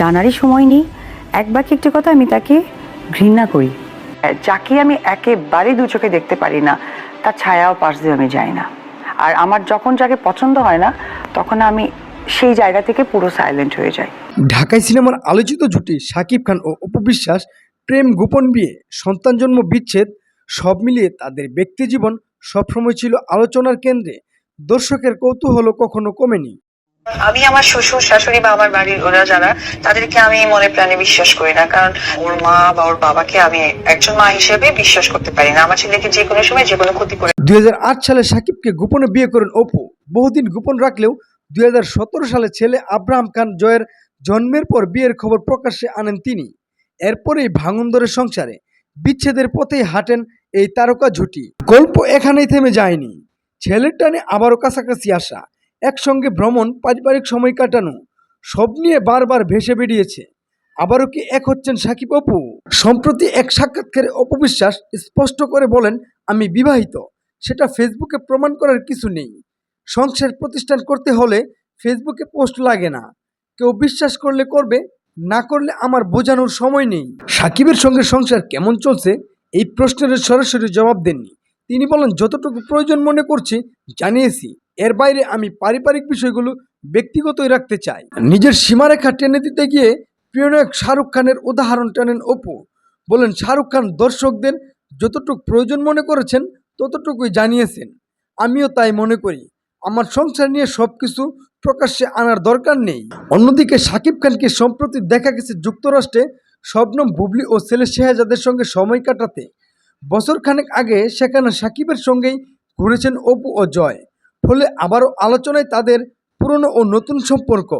জানারই সময় নেই। এক বাকি একটি কথা আমি তাকে ঘৃণা করি। যাকে আমি একেবারেই দু চোখে দেখতে পারি না তার ছায়াও পাশ দিয়ে আমি যাই না। আর আমার যখন যাকে পছন্দ হয় না তখন আমি সেই জায়গা থেকে পুরো সাইলেন্ট হয়ে যাই। ঢাকাই সিনেমার আলোচিত জুটি শাকিব খান ও অপবিশ্বাস প্রেম গোপন বিয়ে সন্তান জন্ম বিচ্ছেদ সব মিলিয়ে তাদের ব্যক্তিজীবন সবসময় ছিল আলোচনার কেন্দ্রে। দর্শকের কৌতূহলও কখনো কমেনি। আমি আমার শ্বশুর, শাশুড়ি বা আমার বাড়ির ওরা যারা, তাদেরকে আমি মনে প্রাণে বিশ্বাস করি না। কারণ ওর মা বা ওর বাবাকে আমি একজন মা হিসেবে বিশ্বাস করতে পারি না। আমার ছেলেকে যে কোনো সময় যে কোনো ক্ষতি করে দুই সালে সাকিবকে গোপনে বিয়ে করেন অপু। বহুদিন গোপন রাখলেও দুই সালে ছেলে আব্রাহাম খান জয়ের জন্মের পর বিয়ের খবর প্রকাশ্যে আনেন তিনি। এরপরেই ভাঙন ধরে সংসারে। বিচ্ছেদের পথেই হাঁটেন এই তারকা জুটি গল্প এখানেই থেমে যায়নি। ছেলের টানে আবারও কাছাকাছি আসা। একসঙ্গে ভ্রমণ পারিবারিক সময় কাটানো, সব নিয়ে বারবার ভেসে বেরিয়েছে আবারও কি এক হচ্ছেন সাকিব অপু সম্প্রতি এক সাক্ষাৎকারে অপবিশ্বাস স্পষ্ট করে বলেন, আমি বিবাহিত। সেটা ফেসবুকে প্রমাণ করার কিছু নেই। সংসার প্রতিষ্ঠান করতে হলে ফেসবুকে পোস্ট লাগে না। কেউ বিশ্বাস করলে করবে, না করলে আমার বোঝানোর সময় নেই। সাকিবের সঙ্গে সংসার কেমন চলছে, এই প্রশ্নের সরাসরি জবাব দেননি। তিনি বলেন, যতটুকু প্রয়োজন মনে করছি, জানিয়েছি। এর বাইরে আমি পারিবারিক বিষয়গুলো ব্যক্তিগতই রাখতে চাই। নিজের সীমারেখা টেনে দিতে গিয়ে প্রিয় নায়ক শাহরুখ খানের উদাহরণ টানেন অপু। বলেন, শাহরুখ খান দর্শকদের যতটুকু প্রয়োজন মনে করেছেন, ততটুকুই জানিয়েছেন। আমিও তাই মনে করি। আমার সংসার নিয়ে সব কিছু প্রকাশ্যে আনার দরকার নেই। অন্যদিকে শাকিব খানকে সম্প্রতি দেখা গেছে যুক্তরাষ্ট্রে শবনম বুবলি ও ছেলে শেহাজাদের সঙ্গে সময় কাটাতে। বছরখানেক আগে সেখানে সাকিবের সঙ্গেই ঘুরেছেন অপু ও জয়। ফলে আবারও আলোচনায় তাদের পুরনো ও নতুন সম্পর্ক।